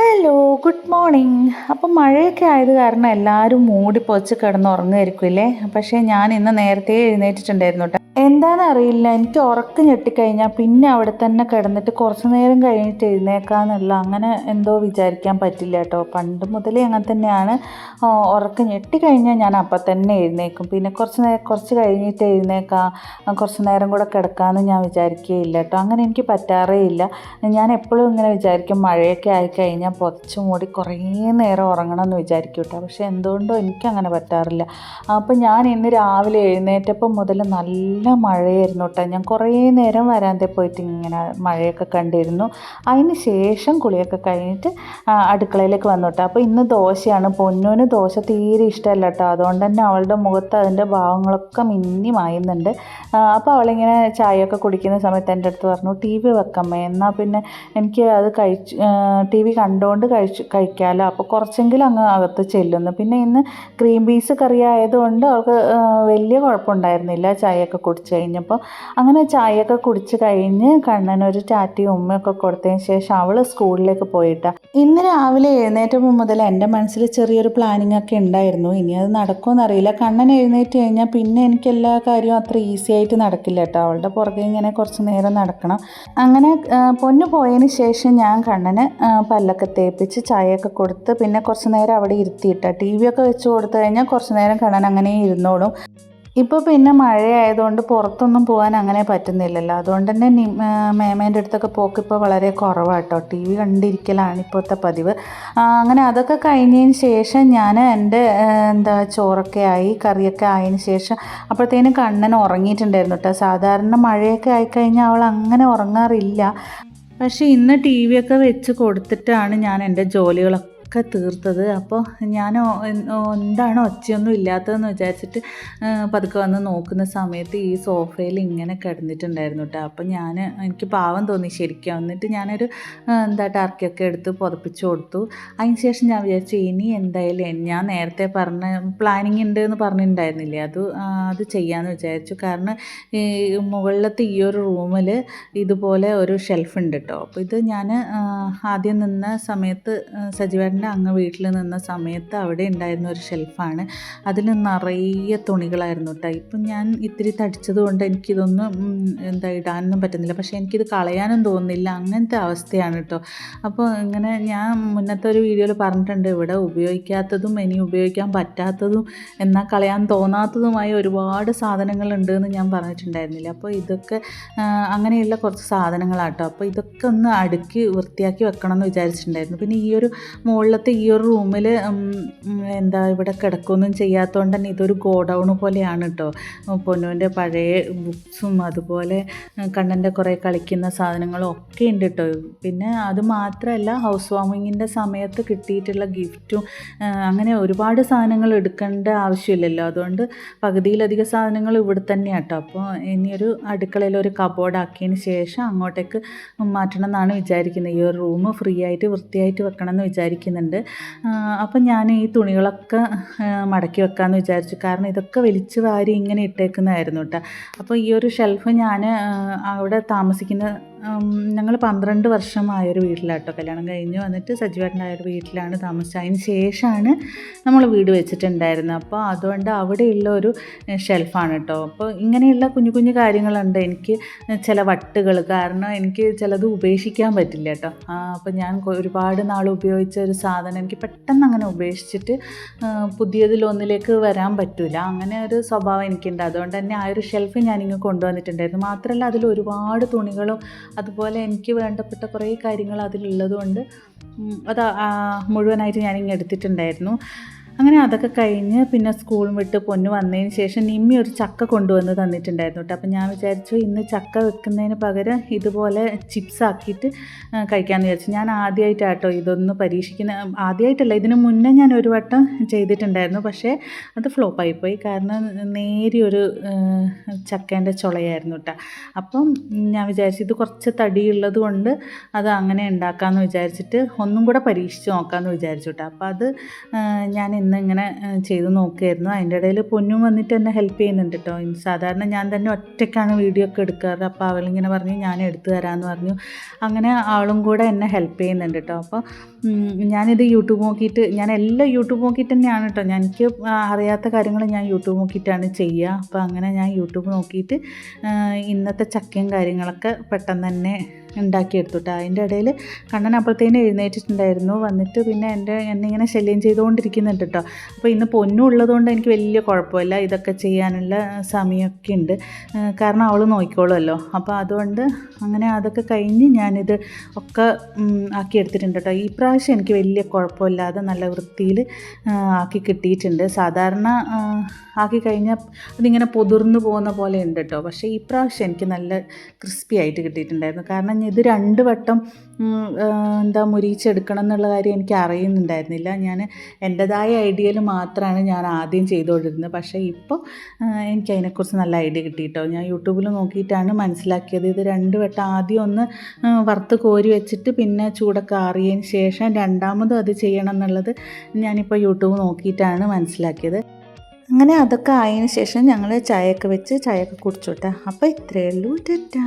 Hello good morning അപ്പം മഴയൊക്കെ ആയത് കാരണം എല്ലാവരും മൂടി പൊച്ച് കിടന്ന് ഉറങ്ങുമായിരിക്കുമല്ലേ പക്ഷേ ഞാൻ ഇന്ന് നേരത്തെ എഴുന്നേറ്റിട്ടുണ്ടായിരുന്നു കേട്ടോ എന്താണെന്ന് അറിയില്ല എനിക്ക് ഉറക്കം ഞെട്ടിക്കഴിഞ്ഞാൽ പിന്നെ അവിടെ തന്നെ കിടന്നിട്ട് കുറച്ച് നേരം കഴിഞ്ഞിട്ട് എഴുന്നേക്കാന്നുള്ള അങ്ങനെ എന്തോ വിചാരിക്കാൻ പറ്റില്ല കേട്ടോ. പണ്ട് മുതലേ അങ്ങനെ തന്നെയാണ്. ഉറക്കം ഞെട്ടിക്കഴിഞ്ഞാൽ ഞാൻ അപ്പം തന്നെ എഴുന്നേക്കും. പിന്നെ കുറച്ച് നേരം കുറച്ച് കഴിഞ്ഞിട്ട് എഴുന്നേക്കാം. കുറച്ച് നേരം കൂടെ കിടക്കാമെന്ന് ഞാൻ വിചാരിക്കുകയില്ല കേട്ടോ. അങ്ങനെ എനിക്ക് പറ്റാറേ ഇല്ല. ഞാൻ എപ്പോഴും ഇങ്ങനെ വിചാരിക്കും മഴയൊക്കെ ആയിക്കഴിഞ്ഞാൽ പുതച്ച് മൂടി കുറേ നേരം ഉറങ്ങണം എന്ന് വിചാരിക്കും കേട്ടോ. പക്ഷേ എന്തുകൊണ്ടോ എനിക്കങ്ങനെ പറ്റാറില്ല. അപ്പോൾ ഞാൻ ഇന്ന് രാവിലെ എഴുന്നേറ്റപ്പം മുതൽ നല്ല മഴയായിരുന്നു കേട്ടോ. ഞാൻ കുറേ നേരം വരാതെ പോയിട്ട് ഇങ്ങനെ മഴയൊക്കെ കണ്ടിരുന്നു. അതിന് ശേഷം കുളിയൊക്കെ കഴിഞ്ഞിട്ട് അടുക്കളയിലേക്ക് വന്നു കേട്ടോ. അപ്പോൾ ഇന്ന് ദോശയാണ്. പൊന്നുവിന് ദോശ തീരെ ഇഷ്ടമല്ല കേട്ടോ. അതുകൊണ്ട് തന്നെ അവളുടെ മുഖത്ത് അതിന്റെ ഭാവങ്ങളൊക്കെ മിന്നി മായുന്നുണ്ട്. അപ്പോൾ അവളിങ്ങനെ ചായയൊക്കെ കുടിക്കുന്ന സമയത്ത് എന്റെ അടുത്ത് പറഞ്ഞു ടി വി വെക്കമ്മേ എന്നാൽ പിന്നെ എനിക്ക് അത് കഴിച്ച് ടി വി കണ്ടുകൊണ്ട് കഴിച്ച് കഴിക്കാമല്ലോ അപ്പോൾ കുറച്ചെങ്കിലും അങ്ങ് അകത്ത് ചെല്ലുന്നു. പിന്നെ ഇന്ന് ക്രീം പീസ് കറി ആയതുകൊണ്ട് അവൾക്ക് വലിയ കുഴപ്പമുണ്ടായിരുന്നില്ല. ചായയൊക്കെ കുടിച്ച് കഴിഞ്ഞപ്പോൾ അങ്ങനെ ചായയൊക്കെ കുടിച്ച് കഴിഞ്ഞ് കണ്ണനൊരു ടാറ്റയും ഉമ്മയൊക്കെ കൊടുത്തതിന് ശേഷം അവൾ സ്കൂളിലേക്ക് പോയിട്ടാ. ഇന്ന് രാവിലെ എഴുന്നേറ്റപ്പോൾ മുതൽ എന്റെ മനസ്സിൽ ചെറിയൊരു പ്ലാനിങ് ഒക്കെ ഉണ്ടായിരുന്നു. ഇനി അത് നടക്കുമെന്ന് അറിയില്ല. കണ്ണൻ എഴുന്നേറ്റ് കഴിഞ്ഞാൽ പിന്നെ എനിക്ക് എല്ലാ കാര്യവും അത്ര ഈസി ആയിട്ട് നടക്കില്ല കേട്ടോ. അവളുടെ പുറകെ ഇങ്ങനെ കുറച്ച് നേരം നടക്കണം. അങ്ങനെ പൊന്നു പോയതിന് ശേഷം ഞാൻ കണ്ണന് പല്ലൊക്കെ തേപ്പിച്ച് ചായയൊക്കെ കൊടുത്ത് പിന്നെ കുറച്ച് നേരം അവിടെ ഇരുത്തിയിട്ട. ടി വി ഒക്കെ വെച്ച് കൊടുത്തു കഴിഞ്ഞാൽ കുറച്ച് നേരം കണ്ണൻ അങ്ങനെ ഇരുന്നോളും. ഇപ്പോൾ പിന്നെ മഴയായതുകൊണ്ട് പുറത്തൊന്നും പോകാൻ അങ്ങനെ പറ്റുന്നില്ലല്ലോ. അതുകൊണ്ട് തന്നെ മേമേന്റെ അടുത്തൊക്കെ പോക്ക് ഇപ്പോൾ വളരെ കുറവാട്ടോ. ടി വി കണ്ടിരിക്കലാണ് ഇപ്പോഴത്തെ പതിവ്. അങ്ങനെ അതൊക്കെ കഴിഞ്ഞതിന് ശേഷം ഞാൻ എന്റെ എന്താ ചോറൊക്കെ ആയി കറിയൊക്കെ ആയതിന് ശേഷം അപ്പോഴത്തേനും കണ്ണൻ ഉറങ്ങിയിട്ടുണ്ടായിരുന്നു കേട്ടോ. സാധാരണ മഴയൊക്കെ ആയിക്കഴിഞ്ഞാൽ അവൾ അങ്ങനെ ഉറങ്ങാറില്ല. പക്ഷേ ഇന്ന് ടി വി ഒക്കെ വെച്ച് കൊടുത്തിട്ടാണ് ഞാൻ എന്റെ ജോലികളൊക്കെ തീർത്തത്. അപ്പോൾ ഞാൻ എന്താണോ ഒച്ചയൊന്നും ഇല്ലാത്തതെന്ന് വിചാരിച്ചിട്ട് പതുക്കെ വന്ന് നോക്കുന്ന സമയത്ത് ഈ സോഫയിൽ ഇങ്ങനെ കിടന്നിട്ടുണ്ടായിരുന്നു കേട്ടോ അപ്പോൾ ഞാൻ എനിക്ക് പാവം തോന്നി ശരിക്കും. എന്നിട്ട് ഞാനൊരു എന്താ ടർക്കിയൊക്കെ എടുത്ത് പുതപ്പിച്ച് കൊടുത്തു. അതിന് ശേഷം ഞാൻ വിചാരിച്ചു ഇനി എന്തായാലും ഞാൻ നേരത്തെ പറഞ്ഞ പ്ലാനിങ് ഉണ്ട് എന്ന് പറഞ്ഞിട്ടുണ്ടായിരുന്നില്ലേ? അത് അത് ചെയ്യാമെന്ന് വിചാരിച്ചു. കാരണം ഈ മുകളിലത്തെ ഈ ഒരു റൂമിൽ ഇതുപോലെ ഒരു ഷെൽഫ് ഉണ്ട് കേട്ടോ അപ്പോൾ ഇത് ഞാൻ ആദ്യം നിന്ന സമയത്ത് സജീവേട്ടന്റെ അങ്ങ് വീട്ടിൽ നിന്ന സമയത്ത് അവിടെ ഉണ്ടായിരുന്ന ഒരു ഷെൽഫാണ് അതിൽ നിറയെ തുണികളായിരുന്നു കേട്ടോ ഇപ്പം ഞാൻ ഇത്തിരി തടിച്ചത് കൊണ്ട് എനിക്കിതൊന്നും എന്താ ഇടാനൊന്നും പറ്റുന്നില്ല. പക്ഷേ എനിക്കിത് കളയാനും തോന്നുന്നില്ല. അങ്ങനത്തെ അവസ്ഥയാണ് കേട്ടോ അപ്പോൾ ഇങ്ങനെ ഞാൻ മുന്നത്തെ ഒരു വീഡിയോയിൽ പറഞ്ഞിട്ടുണ്ട്. ഇവിടെ ഉപയോഗിക്കാത്തതും ഇനി ഉപയോഗിക്കാൻ പറ്റാത്തതും എന്നാൽ കളയാൻ തോന്നാത്തതുമായ ഒരുപാട് സാധനങ്ങളുണ്ട് എന്ന് ഞാൻ പറഞ്ഞിട്ടുണ്ടായിരുന്നില്ല. അപ്പോൾ ഇതൊക്കെ അങ്ങനെയുള്ള കുറച്ച് സാധനങ്ങളാട്ടോ അപ്പോൾ ഇതൊക്കെ ഒന്ന് അടുക്കി വൃത്തിയാക്കി വെക്കണം എന്ന് വിചാരിച്ചിട്ടുണ്ടായിരുന്നു. പിന്നെ ഈ ഒരു മുകളിലത്തെ ഈ ഒരു റൂമിൽ എന്താ ഇവിടെ കിടക്കുകയൊന്നും ചെയ്യാത്തതുകൊണ്ട് തന്നെ ഇതൊരു ഗോഡൗൺ പോലെയാണ് കേട്ടോ പൊന്നുവിന്റെ പഴയ ബുക്സും അതുപോലെ കണ്ണന്റെ കുറേ കളിക്കുന്ന സാധനങ്ങളും ഒക്കെ ഉണ്ട് കേട്ടോ പിന്നെ അത് മാത്രമല്ല ഹൗസ് വാമിങ്ങിന്റെ സമയത്ത് കിട്ടിയിട്ടുള്ള ഗിഫ്റ്റും അങ്ങനെ ഒരുപാട് സാധനങ്ങൾ എടുക്കേണ്ട ആവശ്യമില്ലല്ലോ. അതുകൊണ്ട് പകുതിയിലധികം സാധനങ്ങൾ ഇവിടെ തന്നെയാണ് കേട്ടോ അപ്പോൾ ഇനിയൊരു അടുക്കളയിൽ ഒരു കബോർഡാക്കിയതിന് ശേഷം അങ്ങോട്ടേക്ക് മാറ്റണം എന്നാണ് വിചാരിക്കുന്നത് ഈ ഒരു റൂം ഫ്രീ ആയിട്ട് വൃത്തിയായിട്ട് വെക്കണം എന്ന് വിചാരിക്കുന്നുണ്ട് അപ്പം ഞാൻ ഈ തുണികളൊക്കെ മടക്കി വെക്കാമെന്ന് വിചാരിച്ചു. കാരണം ഇതൊക്കെ വലിച്ചു വാരി ഇങ്ങനെ ഇട്ടേക്കുന്നതായിരുന്നു കേട്ടോ അപ്പോൾ ഈ ഒരു ഷെൽഫ് ഞാൻ അവിടെ താമസിക്കുന്ന ഞങ്ങൾ പന്ത്രണ്ട് വർഷമായൊരു വീട്ടിലാട്ടോ. കല്യാണം കഴിഞ്ഞ് വന്നിട്ട് സജീവേട്ടനായൊരു വീട്ടിലാണ് താമസിച്ചത്. അതിന് ശേഷമാണ് നമ്മൾ വീട് വെച്ചിട്ടുണ്ടായിരുന്നത്. അപ്പോൾ അതുകൊണ്ട് അവിടെയുള്ള ഒരു ഷെൽഫാണ് കേട്ടോ അപ്പോൾ ഇങ്ങനെയുള്ള കുഞ്ഞു കുഞ്ഞു കാര്യങ്ങളുണ്ട്. എനിക്ക് ചില വട്ടുകൾ കാരണം എനിക്ക് ചിലത് ഉപേക്ഷിക്കാൻ പറ്റില്ല കേട്ടോ അപ്പോൾ ഞാൻ ഒരുപാട് നാൾ ഉപയോഗിച്ച ഒരു സാധനം എനിക്ക് പെട്ടെന്ന് അങ്ങനെ ഉപേക്ഷിച്ചിട്ട് പുതിയതിലൊന്നിലേക്ക് വരാൻ പറ്റില്ല അങ്ങനെ ഒരു സ്വഭാവം എനിക്കുണ്ട്. അതുകൊണ്ട് തന്നെ ആ ഒരു ഷെൽഫ് ഞാനിങ്ങ് കൊണ്ടുവന്നിട്ടുണ്ടായിരുന്നു. മാത്രമല്ല അതിൽ ഒരുപാട് തുണികളും അതുപോലെ എനിക്ക് വേണ്ടപ്പെട്ട കുറേ കാര്യങ്ങൾ അതിലുള്ളതുകൊണ്ട് അത് മുഴുവനായിട്ട് ഞാനിങ്ങ് എടുത്തിട്ടുണ്ടായിരുന്നു. അങ്ങനെ അതൊക്കെ കഴിഞ്ഞ് പിന്നെ സ്കൂളും വിട്ട് പൊന്ന് വന്നതിന് ശേഷം നിമ്മി ഒരു ചക്ക കൊണ്ടുവന്ന് തന്നിട്ടുണ്ടായിരുന്നു കേട്ടോ. അപ്പോൾ ഞാൻ വിചാരിച്ചു ഇന്ന് ചക്ക വെക്കുന്നതിന് പകരം ഇതുപോലെ ചിപ്സ് ആക്കിയിട്ട് കഴിക്കാമെന്ന് വിചാരിച്ചു. ഞാൻ ആദ്യമായിട്ടാട്ടോ ഇതൊന്ന് പരീക്ഷിക്കുന്ന ആദ്യമായിട്ടല്ല ഇതിന് മുന്നേ ഞാൻ ഒരു വട്ടം ചെയ്തിട്ടുണ്ടായിരുന്നു. പക്ഷേ അത് ഫ്ലോപ്പായിപ്പോയി കാരണം നേരിയൊരു ചക്കേന്റെ ചുളയായിരുന്നു കേട്ടോ. അപ്പം ഞാൻ വിചാരിച്ചു ഇത് കുറച്ച് തടിയുള്ളത് കൊണ്ട് അത് അങ്ങനെ ഉണ്ടാക്കാമെന്ന് വിചാരിച്ചിട്ട് ഒന്നും കൂടെ പരീക്ഷിച്ച് നോക്കാമെന്ന് വിചാരിച്ചു കേട്ടോ. അപ്പോൾ അത് ഞാൻ ഇന്ന് ഇങ്ങനെ ചെയ്ത് നോക്കുകയായിരുന്നു അതിന്റെ ഇടയിൽ പൊന്നും വന്നിട്ട് എന്നെ ഹെൽപ്പ് ചെയ്യുന്നുണ്ട് കേട്ടോ സാധാരണ ഞാൻ തന്നെ ഒറ്റയ്ക്കാണ് വീഡിയോ ഒക്കെ എടുക്കാറ്. അപ്പോൾ അവളിങ്ങനെ പറഞ്ഞു ഞാൻ എടുത്തു തരാമെന്ന് പറഞ്ഞു. അങ്ങനെ ആളും കൂടെ എന്നെ ഹെൽപ്പ് ചെയ്യുന്നുണ്ട് കേട്ടോ അപ്പോൾ ഞാനിത് യൂട്യൂബ് നോക്കിയിട്ട് ഞാൻ എല്ലാം യൂട്യൂബ് നോക്കിയിട്ട് തന്നെയാണ് കേട്ടോ ഞാൻ എനിക്ക് അറിയാത്ത കാര്യങ്ങൾ ഞാൻ യൂട്യൂബ് നോക്കിയിട്ടാണ് ചെയ്യുക. അപ്പോൾ അങ്ങനെ ഞാൻ യൂട്യൂബ് നോക്കിയിട്ട് ഇന്നത്തെ ചക്കയും കാര്യങ്ങളൊക്കെ പെട്ടെന്ന് തന്നെ ഉണ്ടാക്കിയെടുത്തു കേട്ടോ അതിന്റെ ഇടയിൽ കണ്ണൻ അപ്പോഴത്തേനും എഴുന്നേറ്റിട്ടുണ്ടായിരുന്നു. വന്നിട്ട് പിന്നെ എന്റെ എന്നിങ്ങനെ ശല്യം ചെയ്തുകൊണ്ടിരിക്കുന്നുണ്ട് കേട്ടോ. അപ്പോൾ ഇന്ന് പൊന്നും ഉള്ളതുകൊണ്ട് എനിക്ക് വലിയ കുഴപ്പമില്ല. ഇതൊക്കെ ചെയ്യാനുള്ള സമയമൊക്കെ ഉണ്ട്. കാരണം അവൾ നോക്കിക്കോളുമല്ലോ. അപ്പോൾ അതുകൊണ്ട് അങ്ങനെ അതൊക്കെ കഴിഞ്ഞ് ഞാനിത് ഒക്കെ ആക്കിയെടുത്തിട്ടുണ്ട് കേട്ടോ. ഈ പ്രാവശ്യം എനിക്ക് വലിയ കുഴപ്പമില്ലാതെ നല്ല വൃത്തിയിൽ ആക്കി കിട്ടിയിട്ടുണ്ട്. സാധാരണ ആക്കി കഴിഞ്ഞാൽ അതിങ്ങനെ പൊതിർന്നു പോകുന്ന പോലെ ഉണ്ട് കേട്ടോ. പക്ഷേ ഈ പ്രാവശ്യം എനിക്ക് നല്ല ക്രിസ്പി ആയിട്ട് കിട്ടിയിട്ടുണ്ടായിരുന്നു. കാരണം ഇത് രണ്ട് വട്ടം എന്താ മുരിച്ചെടുക്കണം എന്നുള്ള കാര്യം എനിക്ക് അറിയുന്നുണ്ടായിരുന്നില്ല. ഞാൻ എന്റെതായ ഐഡിയയിൽ മാത്രമാണ് ഞാൻ ആദ്യം ചെയ്തുകൊണ്ടിരുന്നത് പക്ഷേ ഇപ്പോൾ എനിക്ക് അതിനെക്കുറിച്ച് നല്ല ഐഡിയ കിട്ടിയിട്ടോ. ഞാൻ യൂട്യൂബിൽ നോക്കിയിട്ടാണ് മനസ്സിലാക്കിയത്. ഇത് രണ്ട് വട്ടം ആദ്യം ഒന്ന് വറുത്ത് കോരി വെച്ചിട്ട് പിന്നെ ചൂടൊക്കെ ആറിയതിന് ശേഷം രണ്ടാമതും അത് ചെയ്യണം എന്നുള്ളത് ഞാനിപ്പോൾ യൂട്യൂബ് നോക്കിയിട്ടാണ് മനസ്സിലാക്കിയത്. അങ്ങനെ അതൊക്കെ ആയതിനു ശേഷം ഞങ്ങൾ ചായയൊക്കെ വെച്ച് ചായയൊക്കെ കുടിച്ചോട്ടെ. അപ്പോൾ ഇത്രയേ ഉള്ളൂ. ടാറ്റാ.